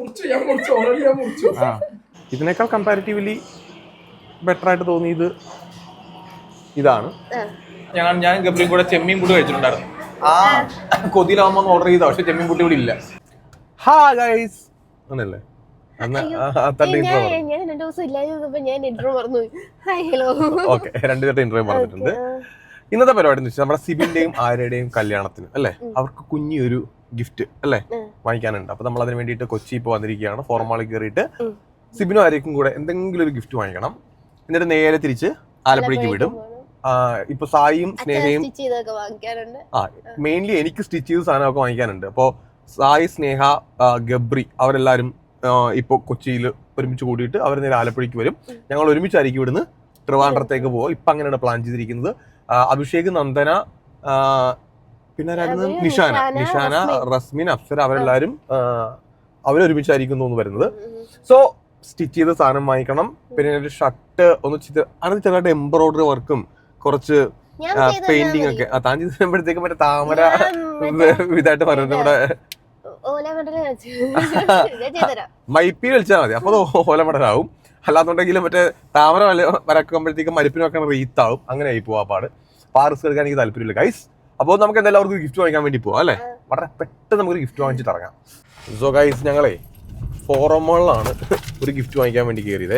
മുറിച്ചു ഞാൻ മുറിച്ചു ഓൾറെഡി ഞാൻ മുറിച്ചു. ആ ഇതിനേക്കാൾ കമ്പാരിറ്റീവ്ലി ബെറ്റർ ആയിട്ട് തോന്നിയത് ഇതാണ്. ഞാൻ ഞാൻ ഗബ്രിയും കൂടെ ചെമ്മീൻ കൂടി കഴിച്ചിട്ടുണ്ടായിരുന്നു. ആ. കൊതിയിലാവുമ്പോ ഓർഡർ ചെയ്താ? പക്ഷെ ചെമ്മീൻ കൂട്ടി ഇവിടെ ഇല്ല. ഹാ ഗൈസ് തന്റെ ഞാൻ ഞാൻ രണ്ടു ദിവസം ഇല്ലാതിരുന്നപ്പോ ഞാൻ ഇന്റർവ്യൂ മറന്നു ഹായ് ഹലോ ഓക്കെ രണ്ടുപേരുടെ ഇന്റർവ്യൂ പറഞ്ഞിട്ടുണ്ട് ഇന്നത്തെ പരിപാടി എന്ന് വെച്ചാൽ നമ്മുടെ സിബിന്റെയും ആര്യയുടെയും കല്യാണത്തിന് അല്ലേ? അവർക്ക് കുഞ്ഞൊരു ഗിഫ്റ്റ് അല്ലേ? വാങ്ങിക്കാനുണ്ട്. അപ്പൊ നമ്മൾ അതിന് വേണ്ടിയിട്ട് കൊച്ചി ഇപ്പോൾ വന്നിരിക്കുകയാണ്. ഫോർമാളിൽ കയറിയിട്ട് സിബിനോ ആയിരിക്കും കൂടെ എന്തെങ്കിലും ഒരു ഗിഫ്റ്റ് വാങ്ങിക്കണം. എന്നിട്ട് നേരെ തിരിച്ച് ആലപ്പുഴയ്ക്ക് വിടും. ഇപ്പൊ സായിയും സ്നേഹയും ആ മെയിൻലി എനിക്ക് സ്റ്റിച്ച് ചെയ്ത സാധനമൊക്കെ വാങ്ങിക്കാനുണ്ട്. അപ്പോൾ സായി സ്നേഹ ഗബ്രി അവരെല്ലാരും ഇപ്പോൾ കൊച്ചിയിൽ ഒരുമിച്ച് കൂടിയിട്ട് അവർ നേരെ ആലപ്പുഴയ്ക്ക് വരും. ഞങ്ങൾ ഒരുമിച്ചായിരിക്കും ഇവിടുന്ന് ട്രിവാൻഡ്രത്തേക്ക് പോകും ഇപ്പം അങ്ങനെയാണ് പ്ലാൻ ചെയ്തിരിക്കുന്നത്. അഭിഷേക് നന്ദന പിന്നെ രണ്ട് നിഷാന. നിഷാന, റസ്മിൻ. അഫ്സർ ആ, അവരൊരുമിച്ചായിരിക്കും തോന്നുന്നു വരുന്നത്. സോ സ്റ്റിച്ച് ചെയ്ത സാധനം വാങ്ങിക്കണം. പിന്നെ ഒരു ഷർട്ട് ഒന്ന് ചിത്ര അതിന് ചെറുതായിട്ട് എംബ്രോയിഡറി വർക്കും കുറച്ച് പെയിന്റിംഗ് ഒക്കെ. താൻ ചെയ്ത് വരുമ്പോഴത്തേക്കും മറ്റേ താമര ഇതായിട്ട് പറയുന്നത് ഓല ചെയ്തരാം മൈപ്പി കളിച്ചാൽ മതി. അപ്പൊ അത് ഓലമടലാവും അല്ലാന്നുണ്ടെങ്കിൽ മറ്റേ താമര വരക്കുമ്പോഴത്തേക്ക് വരക്കുമ്പോഴത്തേക്കും മരിപ്പിന് വെക്കാൻ റീത്താവും. അങ്ങനെ ആയി പോവാ പാട്. പാർസ് എടുക്കാൻ എനിക്ക് താല്പര്യമില്ല. ഗൈസ് അപ്പോൾ നമുക്ക് എന്തായാലും അവർക്ക് ഗിഫ്റ്റ് വാങ്ങിക്കാൻ വേണ്ടി പോവാം അല്ലേ? വളരെ പെട്ടെന്ന് നമുക്ക് ഗിഫ്റ്റ് വാങ്ങിച്ച് തുടങ്ങാം സോ ഗൈസ് ഞങ്ങളെ ഫോറമോളിലാണ് ഒരു ഗിഫ്റ്റ് വാങ്ങിക്കാൻ വേണ്ടി കയറിയത്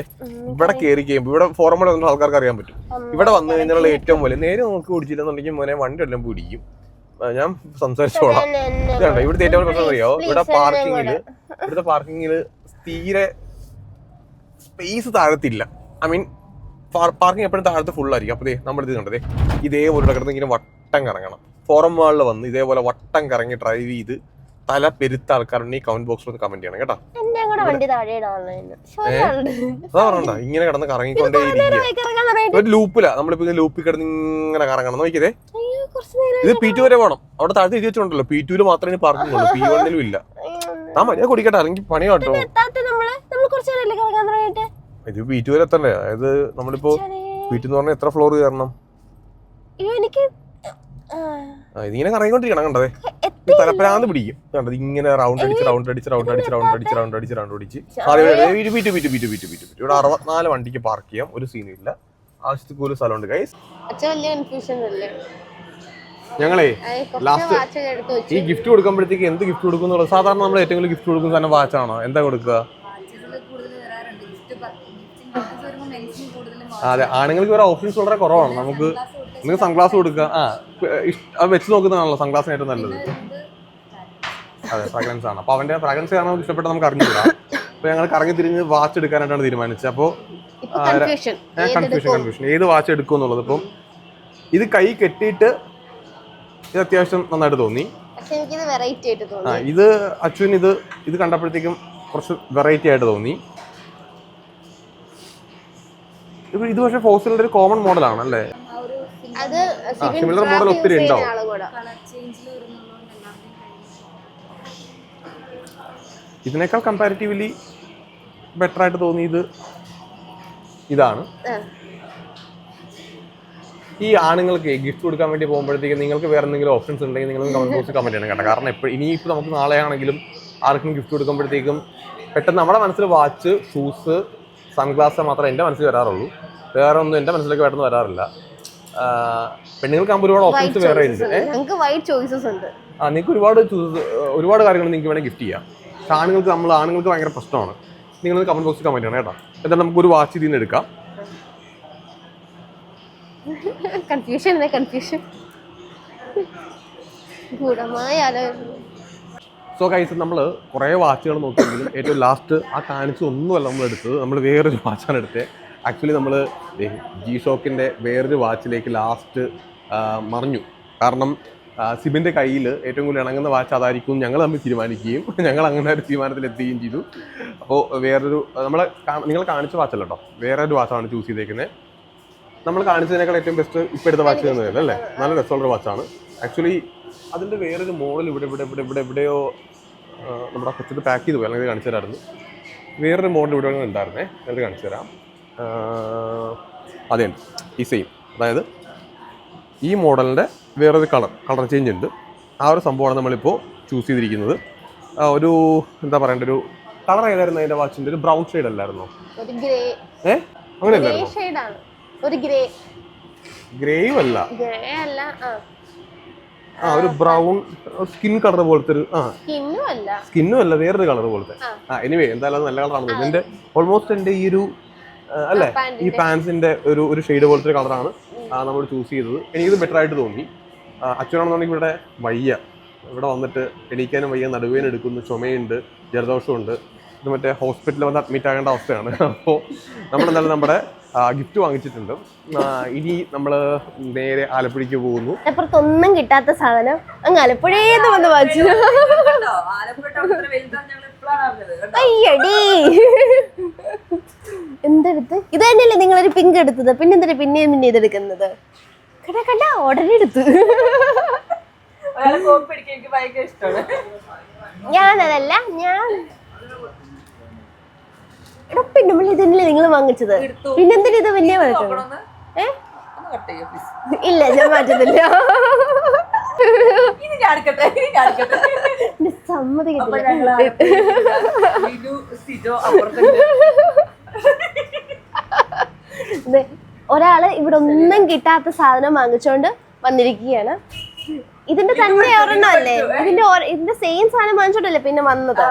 ഇവിടെ കയറി കഴിയുമ്പോൾ ഇവിടെ ഫോറമോൾ വന്നിട്ട് ആൾക്കാർക്ക് അറിയാൻ പറ്റും. ഇവിടെ വന്നു കഴിഞ്ഞാൽ ഏറ്റവും പോലെ നേരെ നോക്കി ഓടിച്ചില്ലെന്നുണ്ടെങ്കിൽ മോനെ വണ്ടി എല്ലാം പിടിക്കും. ഞാൻ സംസാരിച്ചോളാം. ഇവിടുത്തെ ഏറ്റവും പ്രശ്നം അറിയോ? ഇവിടെ പാർക്കിങ്ങിൽ ഇവിടുത്തെ പാർക്കിങ്ങിൽ തീരെ സ്പേസ് താഴത്തില്ല. ഐ മീൻ പാർക്കിംഗ് എപ്പോഴും താഴത്ത് ഫുൾ ആയിരിക്കും. അപ്പൊ ദേ ഇത് കണ്ടതേ ഇതേപോലെ കിടന്നെങ്കിലും കിടന്ന് ഇങ്ങനെ വട്ടം കറങ്ങണം. ഫോറം വാളിൽ വന്ന് ഇതേപോലെ വട്ടം കറങ്ങി ഡ്രൈവ് ചെയ്ത് തല പെരുത്ത ആൾക്കാരുണ്ട് ഈ കമന്റ് ബോക്സിൽ കമന്റ് ചെയ്യണം കേട്ടോ. അതാ പറഞ്ഞ ഇങ്ങനെ കിടന്ന് കറങ്ങിക്കൊണ്ടേ ഒരു ലൂപ്പില നമ്മളിപ്പോ ലൂപ്പിൽ കിടന്ന് ഇങ്ങനെ കറങ്ങണം. നോക്കിയതേ. ഇത് പി ടു വരെ പോകണം അവിടെ താഴത്തെ എഴുതി വെച്ചോണ്ടല്ലോ പി ടുവിൽ മാത്രമേ പാർക്കിംഗ് ഉള്ളൂ. പി വണ്ണിലും ഇല്ല. ആ മര്യാദ കുടിക്കട്ടെ. അല്ലെങ്കിൽ പണി കേട്ടോ. ഇത് പി ടു വരെ എത്തണ്ടേ? അതായത് നമ്മളിപ്പോ ടു എന്ന് പറഞ്ഞാൽ എത്ര ഫ്ലോർ കയറണം എനിക്ക് ഇതിങ്ങനെ കറങ്ങിക്കൊണ്ടിരിക്കണം കണ്ടതേ തലപ്പരാന്ന് പിടിക്കും. കണ്ടത് ഇങ്ങനെ റൗണ്ട് അടിച്ച് റൗണ്ട് അടിച്ച് റൗണ്ട് അടിച്ച് റൗണ്ട് അടിച്ച് റൗണ്ട് അടിച്ച് റൗണ്ട് അടിച്ച്. Beat beat beat beat beat ഇവിടെ അറുപത്തിനാല് വണ്ടിക്ക് പാർക്ക് ചെയ്യാം. ഒരു സീനും ഇല്ല. ആവശ്യത്തിൽ കൂടുതൽ സ്ഥലമുണ്ട്. ഗൈസ് ഞങ്ങളേ ലാസ്റ്റ് കുറച്ച് എടുത്ത് വെച്ചു. ഈ ഗിഫ്റ്റ് കൊടുക്കുമ്പോഴത്തേക്ക് എന്ത് ഗിഫ്റ്റ് കൊടുക്കും എന്നുള്ളത് സാധാരണ നമ്മൾ ഏറ്റവും കൂടുതൽ ഗിഫ്റ്റ് കൊടുക്കുന്ന തന്നെ വാച്ചാണോ? എന്താ കൊടുക്കുക? അതെ ആണുങ്ങൾക്ക് ഒരു ഓപ്ഷൻസ് വളരെ കുറവാണ്. നമുക്ക് നിങ്ങൾക്ക് സൺഗ്ലാസ് കൊടുക്കുക ആ. അത് വെച്ച് നോക്കുന്നതാണല്ലോ സൺഗ്ലാസിന് ഏറ്റവും നല്ലത് അതെ ഫ്രാഗ്രൻസ് ആണ്. അപ്പോൾ അവന്റെ ഫ്രാഗ്രൻസ് കാരണം നമുക്ക് ഇഷ്ടപ്പെട്ട നമുക്ക് അറിഞ്ഞില്ല അപ്പോൾ ഞങ്ങൾ കറങ്ങി തിരിഞ്ഞ് വാച്ച് എടുക്കാനായിട്ടാണ് തീരുമാനിച്ചത്. അപ്പോ കൺഫ്യൂഷൻ കൺഫ്യൂഷൻ ഏത് വാച്ച് എടുക്കും? എന്നുള്ളത്. ഇപ്പം ഇത് കൈ കെട്ടിയിട്ട് ഇത് അത്യാവശ്യം നന്നായിട്ട് തോന്നി. ആ ഇത് അച്ഛൻ ഇത് ഇത് കണ്ടപ്പോഴത്തേക്കും കുറച്ച് വെറൈറ്റി ആയിട്ട് തോന്നി. ഇത് പക്ഷേ ഫോസിലിന്റെ ഒരു കോമൺ മോഡലാണ് അല്ലേ അത് സിമിലർ മോഡൽ ഒത്തിരി ഉണ്ടാവും. ഇതിനേക്കാൾ കമ്പാരിറ്റീവ്ലി ബെറ്റർ ആയിട്ട് തോന്നിയത് ഇതാണ്. ഈ ആണുങ്ങൾക്ക് ഗിഫ്റ്റ് കൊടുക്കാൻ വേണ്ടി പോകുമ്പോഴത്തേക്ക് നിങ്ങൾക്ക് വേറെ എന്തെങ്കിലും ഓപ്ഷൻസ് ഉണ്ടെങ്കിൽ നിങ്ങൾ കമന്റ് ബോക്സിൽ കമന്റ് ചെയ്യണം കേട്ടോ. കാരണം എപ്പോഴും ഇനിയിപ്പോൾ നമുക്ക് നാളെ ആണെങ്കിലും ആർക്കും ഗിഫ്റ്റ് കൊടുക്കുമ്പോഴത്തേക്കും പെട്ടെന്ന് നമ്മുടെ മനസ്സിൽ വാച്ച് ഷൂസ് സൺഗ്ലാസ് മാത്രമേ എന്റെ മനസ്സിൽ വരാറുള്ളൂ. വേറെ ഒന്നും എന്റെ മനസ്സിലേക്ക് പെട്ടെന്ന് വരാറില്ല. ആ, പെണ്ണുങ്ങൾക്കാകുമ്പോൾ ഒരുപാട് ഓപ്ഷൻസ് വേറെ ഉണ്ട്. ഞങ്ങൾക്ക് വൈറ്റ് ചോയ്സസ് ഉണ്ട്. ആ നിങ്ങൾക്ക് ഒരുപാട് ഒരുപാട് കാര്യങ്ങൾ നിങ്ങൾക്ക് വേണമെങ്കിൽ ഗിഫ്റ്റ് ചെയ്യാം. പക്ഷെ ആണുങ്ങൾക്ക് നമ്മൾ ആണുങ്ങൾക്ക് ഭയങ്കര പ്രശ്നമാണ്. നിങ്ങൾ കമന്റ് ബോക്സിൽ കമന്റ് ചെയ്യണം കേട്ടോ. എന്തായാലും നമുക്ക് ഒരു വാച്ച് ഇതിൽ നിന്ന് എടുക്കാം. കൺഫ്യൂഷൻ കൺഫ്യൂഷൻ ഗൂഢമായ സോ കൈസ് നമ്മൾ കുറേ വാച്ചുകൾ നോക്കിയെങ്കിലും ഏറ്റവും ലാസ്റ്റ് ആ കാണിച്ച ഒന്നുമല്ല നമ്മൾ എടുത്തത്. നമ്മൾ വേറൊരു വാച്ചാണ് എടുത്തത്. ആക്ച്വലി നമ്മൾ ജി ഷോക്കിന്റെ വേറൊരു വാച്ചിലേക്ക് ലാസ്റ്റ് മറിഞ്ഞു. കാരണം സിബിന്റെ കയ്യിൽ ഏറ്റവും കൂടുതൽ ഇണങ്ങുന്ന വാച്ച് അതായിരിക്കും ഞങ്ങൾ തമ്മിൽ തീരുമാനിക്കുകയും ഞങ്ങൾ അങ്ങനെ ഒരു തീരുമാനത്തിൽ എത്തുകയും ചെയ്തു. അപ്പോൾ വേറൊരു നമ്മളെ നിങ്ങൾ കാണിച്ച വാച്ചല്ല കേട്ടോ ഒരു വാച്ചാണ് ചൂസ് ചെയ്തേക്കുന്നത് നമ്മൾ കാണിച്ചതിനേക്കാൾ ഏറ്റവും ബെസ്റ്റ് ഇപ്പോൾ എടുത്ത വാച്ച് തന്നെയല്ല അല്ലേ? നല്ല രസമുള്ള വാച്ചാണ് ആക്ച്വലി അതിന്റെ വേറൊരു മോഡൽ ഇവിടെ ഇവിടെ ഇവിടെ ഇവിടെ എവിടെയോ നമ്മുടെ കൊച്ചിട്ട് പാക്ക് ചെയ്ത് പോയി. അല്ലെങ്കിൽ കാണിച്ചു തരാമായിരുന്നു. വേറൊരു മോഡൽ ഇവിടെ ഉണ്ടായിരുന്നേ. എന്നിട്ട് കാണിച്ചു തരാം. അതെ ഈ സെയിം അതായത് ഈ മോഡലിന്റെ വേറൊരു കളർ കളർ ചേഞ്ച് ഉണ്ട്. ആ ഒരു സംഭവമാണ് നമ്മളിപ്പോൾ ചൂസ് ചെയ്തിരിക്കുന്നത്. ഒരു എന്താ പറയണ്ട ഒരു കളർ ഏതായിരുന്നു അതിന്റെ വാച്ചിന്റെ ഒരു ബ്രൗൺ ഷെയ്ഡ് അല്ലായിരുന്നോ? ഏ? അങ്ങനെ ഗ്രേയും അല്ല ആ. ഒരു ബ്രൗൺ സ്കിൻ കളർ പോലത്തെ ഒരു ആ. സ്കിന്നും അല്ല വേറൊരു കളർ പോലത്തെ. ആ. എനിവേ എന്തായാലും നല്ല കളറാണ് എന്റെ ഓൾമോസ്റ്റ് എന്റെ ഈ ഒരു അല്ലേ? ഈ പാൻസിന്റെ ഒരു ഒരു ഷെയ്ഡ് പോലത്തെ ഒരു കളറാണ് നമ്മൾ ചൂസ് ചെയ്തത്. എനിക്കിത് ബെറ്റർ ആയിട്ട് തോന്നി. അച്ഛനാണെന്നുണ്ടെങ്കിൽ ഇവിടെ വയ്യ. ഇവിടെ വന്നിട്ട് എണീക്കാനും വയ്യ നടുവേനും എടുക്കുന്നു ചുമയുണ്ട് ജലദോഷമുണ്ട് ഇത് മറ്റേ ഹോസ്പിറ്റലിൽ വന്ന് അഡ്മിറ്റ് ആകേണ്ട അവസ്ഥയാണ്. അപ്പോൾ നമ്മൾ എന്തായാലും നമ്മുടെ ഗിഫ്റ്റ് വാങ്ങിച്ചിട്ടുണ്ട്. ഇനി നമ്മൾ നേരെ ആലപ്പുഴയ്ക്ക് പോകുന്നു. ഒന്നും കിട്ടാത്ത സാധനം അങ്ങ് ആലപ്പുഴേന്ന് വന്ന് വാങ്ങിച്ചു. അയ്യടി. എന്തെടുത്ത് ഇത് തന്നെയല്ലേ ഒരു പിങ്ക് എടുത്തത് പിന്നെ എന്തിനാ പിന്നെയും പിന്നെ ഇതെടുക്കുന്നത് കട കണ്ടാ ഉടനെ എടുത്ത് ഞാനതല്ല ഞാൻ എടാ പിന്നെ ഇത് തന്നെയല്ലേ നിങ്ങൾ വാങ്ങിച്ചത് പിന്നെ പിന്നെന്തിനാ ഇത് പിന്നെ നോക്കണമെന്ന് ഏ ഇല്ല ഞാൻ മാറ്റത്തില്ല ഇനി ഒരാൾ ഇവിടെ ഒന്നും കിട്ടാത്ത സാധനം വാങ്ങിച്ചോണ്ട് വന്നിരിക്കുകയാണ്. ഇതിന്റെ തന്നെ ഒരെണ്ണം അല്ലേ? ഇതിന്റെ ഇതിന്റെ സെയിം സാധനം വാങ്ങിച്ചോണ്ടല്ലേ പിന്നെ വന്നത്?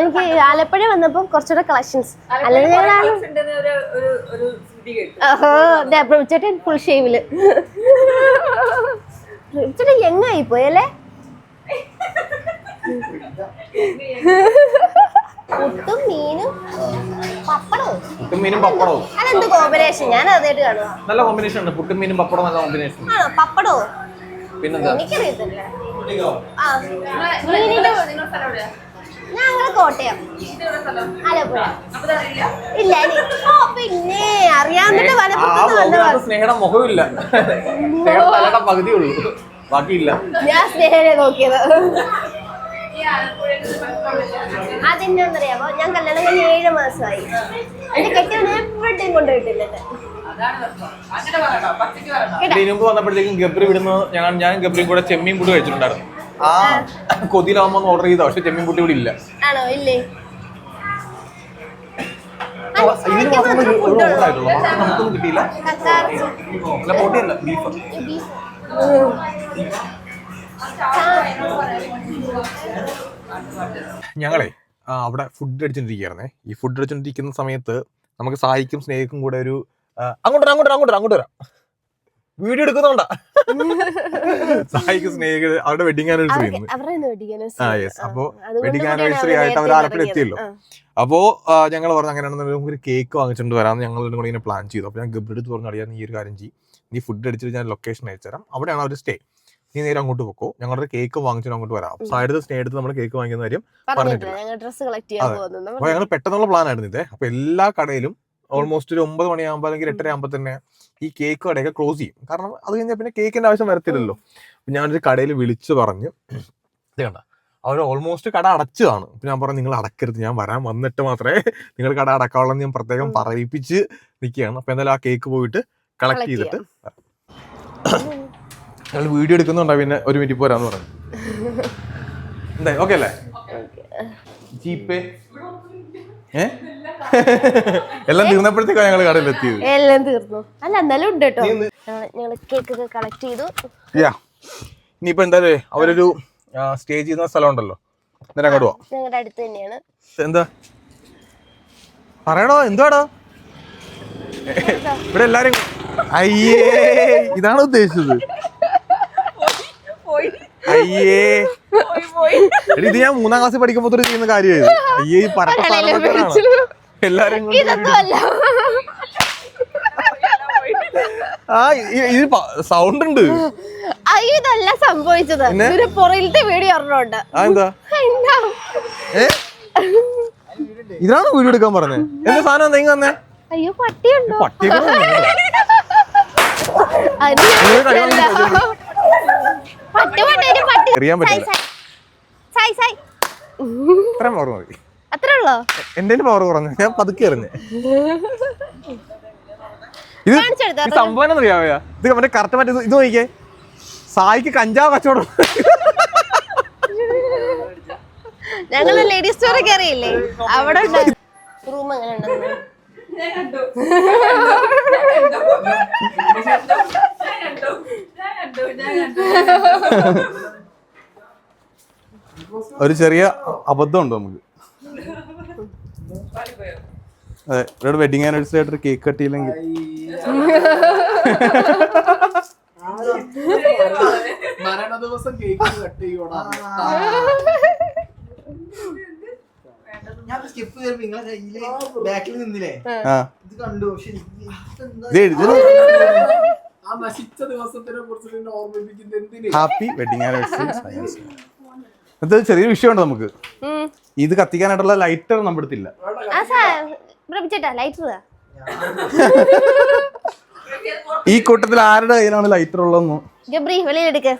എനിക്ക് ആലപ്പുഴ വന്നപ്പോ കുറച്ചുകൂടെ കളക്ഷൻസ് അല്ലെങ്കിൽ ഞങ്ങൾ പ്രഭുച്ചേട്ടൻ ഫുൾ ഷേവിൽ ചേട്ടൻ എങ്ങായി പോയല്ലേ പുട്ടും മീനും പപ്പടവും. പുട്ടും മീനും പപ്പടവും. അതെന്ത് കോമ്പിനേഷൻ? ഞാൻ അതായിട്ട് കാണുക നല്ല കോമ്പിനേഷൻ ഉണ്ട്. പുട്ടും മീനും പപ്പടവും നല്ല കോമ്പിനേഷൻ. ആണോ? പപ്പടവും? പിന്നെന്താ? എനിക്കറിയത്തില്ല. ആ. മീനിന്റെ ഞങ്ങൾ കോട്ടയം. ആലപ്പുഴ ഇല്ല ഓ പിന്നെ അറിയാവുന്നിട്ട് വനപ്പുറത്ത് സ്നേഹയുടെ മുഖമില്ല. ഉള്ളൂ. ബാക്കിയില്ല. ഞാൻ സ്നേഹനെ നോക്കിയത്. അതെന്നാന്നറിയാമോ ഞാൻ കല്യാണം കഴിഞ്ഞ് ഏഴ് മാസമായി. എന്റെ കെട്ടിയാണ് എവിടെയും കൊണ്ടുപോയിട്ടില്ലത് വന്നപ്പോഴത്തേക്കും ഗബ്രി വിടുന്ന ഞാൻ ഞാൻ ഗബ്രിയും കൂടെ ചെമ്മീൻ കൂടി കഴിച്ചിട്ടുണ്ടായിരുന്നു. ആ. കൊതിയിലാവുമ്പോ ഓർഡർ ചെയ്ത? പക്ഷെ ചെമ്മീൻ കൂട്ടി ഇവിടെ ഇല്ല. ആണോ? ഇല്ലേ? ഇതിന് ഒരു ഒരു ഓർഡർ ആയിട്ടുള്ളൂ. ബാക്കി നമുക്കൊന്നും കിട്ടിയില്ല. അല്ല പൊട്ടിയല്ല ബീഫ്. ബീഫ്. ഞങ്ങളെ അവിടെ ഫുഡ് അടിച്ചോണ്ടിരിക്കുകയായിരുന്നേ. ഈ ഫുഡ് അടിച്ചോണ്ടിരിക്കുന്ന സമയത്ത് നമുക്ക് സഹായിക്കും സ്നേഹിക്കും കൂടെ ഒരു അങ്ങോട്ട് വരാം, അങ്ങോട്ട് വരാം, അങ്ങോട്ട് വരാം, അങ്ങോട്ട് വരാം. വീഡിയോ എടുക്കുന്നുണ്ടാ? സഹായിക്കും സ്നേഹികൾ അവരുടെ വെഡിങ് ആനിവേഴ്സറി ആ യെസ് അപ്പോ വെഡിങ് ആനിവേഴ്സറി ആയിട്ട് അവർ ആലപ്പുഴ എത്തിയല്ലോ. അപ്പോ ഞങ്ങൾ പറഞ്ഞു നമുക്ക് ഒരു കേക്ക് വാങ്ങിച്ചുകൊണ്ട് വരാമെന്ന് ഞങ്ങൾ കൂടെ ഇങ്ങനെ പ്ലാൻ ചെയ്തു. അപ്പൊ ഞാൻ ഗബ്രിഡ് പറഞ്ഞു അറിയാൻ ഈ ഒരു കാര്യം ചെയ്യും. നീ ഫുഡ് അടിച്ചിട്ട് ഞാൻ ലൊക്കേഷൻ അയച്ചുതരാം. അവിടെയാണ് അവർ സ്റ്റേ നീ നേരെ അങ്ങോട്ട് പോക്കോ. ഞങ്ങളുടെ കേക്ക് വാങ്ങിച്ചു അങ്ങോട്ട് വരാം. സൈഡ് സ്നേഹത്ത് നമ്മൾ കേക്ക് വാങ്ങിക്കുന്ന കാര്യം പറഞ്ഞിട്ടില്ല. അപ്പൊ ഞങ്ങൾ പെട്ടെന്നുള്ള പ്ലാൻ ആയിരുന്നു ഇതേ. അപ്പൊ എല്ലാ കടയിലും ഓൾമോസ്റ്റ് ഒരു ഒമ്പത് മണിയാകുമ്പോൾ അല്ലെങ്കിൽ എട്ടര ആകുമ്പോൾ തന്നെ ഈ കേക്ക് കടയൊക്കെ ക്ലോസ് ചെയ്യും. കാരണം അത് കഴിഞ്ഞാൽ പിന്നെ കേക്കിന്റെ ആവശ്യം വരത്തില്ലല്ലോ. ഞാനൊരു കടയിൽ വിളിച്ചു പറഞ്ഞു ഇത് കണ്ട. അവർ ഓൾമോസ്റ്റ് കട അടച്ചതാണ് അപ്പൊ ഞാൻ പറഞ്ഞു നിങ്ങൾ അടക്കരുത്. ഞാൻ വരാൻ വന്നിട്ട് മാത്രമേ നിങ്ങൾ കട അടക്കാവുള്ളൂ ഞാൻ പ്രത്യേകം പറയിപ്പിച്ച് നിൽക്കുകയാണ് അപ്പൊ എന്തായാലും ആ കേക്ക് പോയിട്ട് കളക്ട് ചെയ്തിട്ട് ഞങ്ങൾ വീഡിയോ എടുക്കുന്നുണ്ടോ പിന്നെ ഒരു മിനിറ്റ് പോരാന്ന് പറഞ്ഞു. എന്തായി? ഓക്കെ അല്ലേ? ജീപ്പേ. ഏ? എല്ലാം തീർന്നപ്പോഴത്തേക്കാണ് ഞങ്ങൾ കടയിൽ എത്തിയത്. എല്ലാം തീർന്നു. അല്ല എന്നാലും ഉണ്ട് കേട്ടോ ഞങ്ങൾ കേക്ക് ഒക്കെ കളക്ട് ചെയ്തു. യാ. ഇനിയിപ്പോ എന്തായാലും അവരൊരു സ്റ്റേ ചെയ്യുന്ന സ്ഥലം ഉണ്ടല്ലോ. നേരെ അങ്ങോട്ട് പോവാം. ഞങ്ങളുടെ അടുത്ത് തന്നെയാണ്. എന്താ? പറയണോ എന്തുവാടോ? ഇവിടെ എല്ലാരും അയ്യേ ഇതാണ് ഉദ്ദേശിച്ചത്? അയ്യേ. ഇത് ഞാൻ മൂന്നാം ക്ലാസ്സിൽ പഠിക്കുമ്പോൾ തൊട്ട് ചെയ്യുന്ന കാര്യമായിരുന്നു അയ്യേ ഈ വെച്ചിട്ടാണോ? എല്ലാരും ആ ഇത് സൗണ്ട് ഉണ്ട്. ഇതല്ല സംഭവിച്ചത്? ഇതിന്റെ പുറകിലത്തെ വീഡിയോ ഒരെണ്ണമുണ്ട് ഇതാണ് വീഡിയോ എടുക്കാൻ പറഞ്ഞത് എന്താ സാധനം നീങ്ങ വന്നേ. അയ്യോ പട്ടിയുണ്ടോ? പട്ടി പട്ടി ഒരു പട്ടി എറിയാൻ പറ്റില്ല. സായി. സായി ഇത്രയും പവർ മതി. അത്രേ ഉള്ളോ? എന്റെ പവർ കുറഞ്ഞു. ഞാൻ പതുക്കെ എറിഞ്ഞ്. ഇത് കാണിച്ചെടുത്തോ ഈ സംഭവം ഇത് മറ്റേ കറക്റ്റ് മറ്റേ ഇത് ഇത് നോക്കിക്കേ. സായിക്ക് കഞ്ചാവ് കച്ചവടം. ഞങ്ങൾ ലേഡീസ് സ്റ്റോറിൽ കയറിയില്ലേ അവിടെ റൂം എങ്ങനെ ഉണ്ടെന്ന് ഒരു ചെറിയ അബദ്ധം അബദ്ധമുണ്ട് നമുക്ക്? അതെ ഇവിടെ വെഡിങ് ആനിവേഴ്സറി ആയിട്ട് ഒരു കേക്ക് കട്ടിയില്ലെങ്കിൽ. മരണ ദിവസം കേക്ക് കട്ട് ചെയ്യോടാ. ബാക്കിൽ നിന്നില്ലേ? ഇത് കണ്ടു പക്ഷെ ആ നശിച്ച ദിവസത്തിനെ കുറിച്ച് നിന്നെ ഓർമ്മിപ്പിക്കുന്ന എന്തിന്? ഹാപ്പി വെഡിങ് ആനിവേഴ്സറി ഇത് ചെറിയ വിഷയമുണ്ട് നമുക്ക്. ഇത് കത്തിക്കാനായിട്ടുള്ള ലൈറ്റർ നമ്മുടെ അടുത്തില്ല ആ സാർ പ്രഭിച്ചേട്ടാ ലൈറ്റർ ഈ കൂട്ടത്തിൽ ആരുടെ കയ്യിലാണ് ലൈറ്റർ ഉള്ളതെന്ന്? ജബ്രി വെളിയിലെടുക്ക്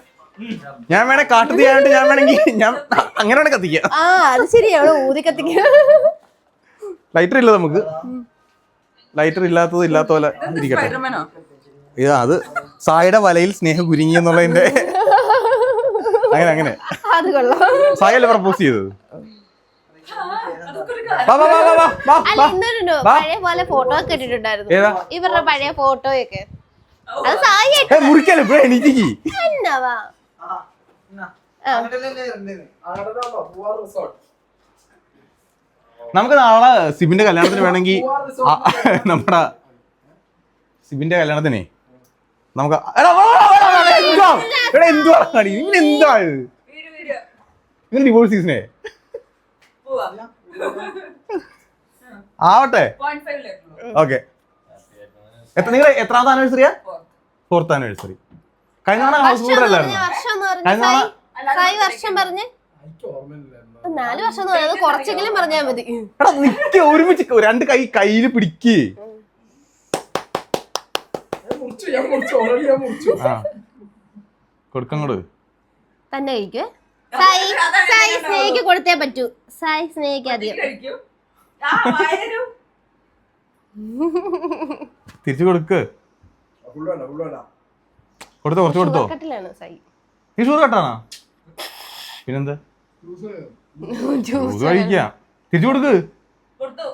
ഞാൻ വേണേ കാട്ടു ചെയ്യാനായിട്ട് ഞാൻ വേണമെങ്കിൽ ഞാൻ അങ്ങനെ വേണേ കത്തിക്കാം. ആ അത് ശരിയാ അവിടെ ഊതി കത്തിക്ക. ലൈറ്റർ ഇല്ല നമുക്ക്. ലൈറ്റർ ഇല്ലാത്തത് ഇല്ലാത്ത പോലെ ഇരിക്കട്ടെ. ഇത് അത് സായിയുടെ വലയിൽ സ്നേഹം കുരുങ്ങി എന്നുള്ളതിന്റെ അങ്ങനെ അങ്ങനെ. അത് കൊള്ളാം. സായല്ലേ പ്രപ്പോസ് ചെയ്തത്. പഴയ പോലെ ഫോട്ടോ ഒക്കെ ഇട്ടിട്ടുണ്ടായിരുന്നു. ഏതാ? ഇവരുടെ പഴയ ഫോട്ടോയൊക്കെ അത് സായി മുറിക്കല്ലേ എനിക്ക് എന്നാവാ നമുക്ക് നാളെ സിബിന്റെ കല്യാണത്തിന് വേണമെങ്കിൽ ആ, നമ്മുടെ സിബിന്റെ കല്യാണത്തിനെ നമുക്ക് എന്തുവാ? ഇവന് വീഡിയോ ഇവന് ഡിവോഴ്സ് സീസണേ പോവാ. ആവട്ടെ. ഓക്കെ. എത്ര നിങ്ങൾ എത്രാമത്തെ ആനിവേഴ്സറിയാ ഫോർത്ത് ആനിവേഴ്സറി കഴിഞ്ഞ തവണ ഹൗസ് ബോട്ട് അല്ലായിരുന്നു വർഷം എന്ന് പറഞ്ഞ. കഴിഞ്ഞ തവണ വർഷം പറഞ്ഞ്. നാല് വർഷം കുറച്ചെങ്കിലും പറഞ്ഞാൽ മതി. എടാ നിക്ക് ഒരുമിച്ച് രണ്ട് കൈ കയ്യിൽ പിടിക്ക്. മുറിച്ചു ഞാൻ മുറിച്ചു ഓൾറെഡി ഞാൻ മുറിച്ചു. ആ. കൊടുക്കങ്ങോട് തന്നെ കഴിക്കുവേ സായി സായി സ്നേഹിക്ക് കൊടുത്തേ പറ്റൂ. സായി സ്നേഹിക്കാതെയോ കഴിക്കും. ആ വായനു തിരിച്ചു കൊടുക്ക്. ഫുള്ള് വേണ്ട ഫുള്ള് വേണ്ട. കൊടുത്തോ കുറച്ച് കൊടുത്തോ. കട്ടിലാണ് സായി. ഈ ഷൂർ കട്ടാണോ? പിന്നെന്താ? ജ്യൂസ്. കഴിക്കാം. തിരിച്ചു കൊടുക്ക്. കൊടുത്തു.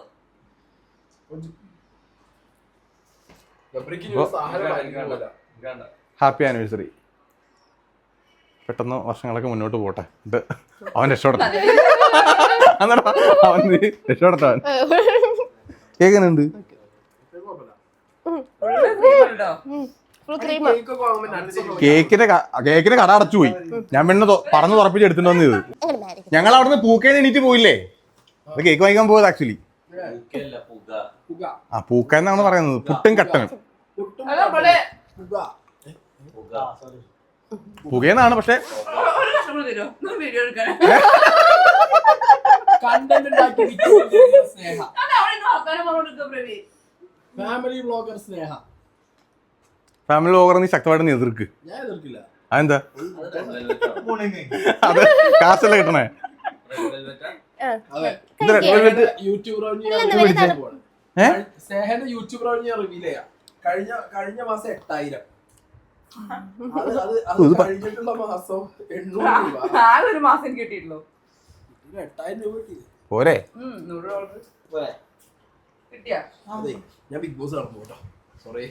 Happy anniversary. പെട്ടെന്ന് വർഷങ്ങളൊക്കെ മുന്നോട്ട് പോട്ടെ. ഇത് അവൻ രക്ഷപ്പെടട്ടെ അവൻ അവൻ. കേൾക്കുന്നുണ്ട് കേക്കിന്റെ കേക്കിന്റെ കട അടച്ചു പോയി. ഞാൻ പിന്നെ പറഞ്ഞു തുറപ്പിച്ച് എടുത്തിട്ട് വന്നത് ഇത്. ഞങ്ങൾ അവിടുന്ന് പൂക്കേന്ന് എണീറ്റ് പോയില്ലേ? അത് കേക്ക് വാങ്ങിക്കാൻ പോയത് ആക്ച്വലി പുക. ആ പൂക്ക എന്നാണ് പറയുന്നത്. പുട്ടും കട്ടനും. പുകയെന്നാണ് പക്ഷെ. Family blogger Sneha. Family over നീ ശക്തമായിട്ട് നീ എതിർക്ക്. ഞാൻ എതിർക്കില്ല. അതെന്താ. അത് കാശല്ലേ കിട്ടണേ? യൂട്യൂബ് യൂട്യൂബ് റവന്യൂ റിവീൽ ചെയ്യാം. കഴിഞ്ഞ കഴിഞ്ഞ മാസം എട്ടായിരം. അത് അത് അത് കഴിഞ്ഞിട്ടുള്ള മാസം എണ്ണൂറ് രൂപ. ആകെ ഒരു മാസം എനിക്ക് കിട്ടിയിട്ടുള്ളൂ. ഇത് എട്ടായിരം രൂപ കിട്ടി. പോരെ? ഉം, നൂറ് ഡോളർ പോരെ. കിട്ടിയാ? അതെ ഞാൻ ബിഗ് ബോസ് നടന്നു കേട്ടോ. സോറി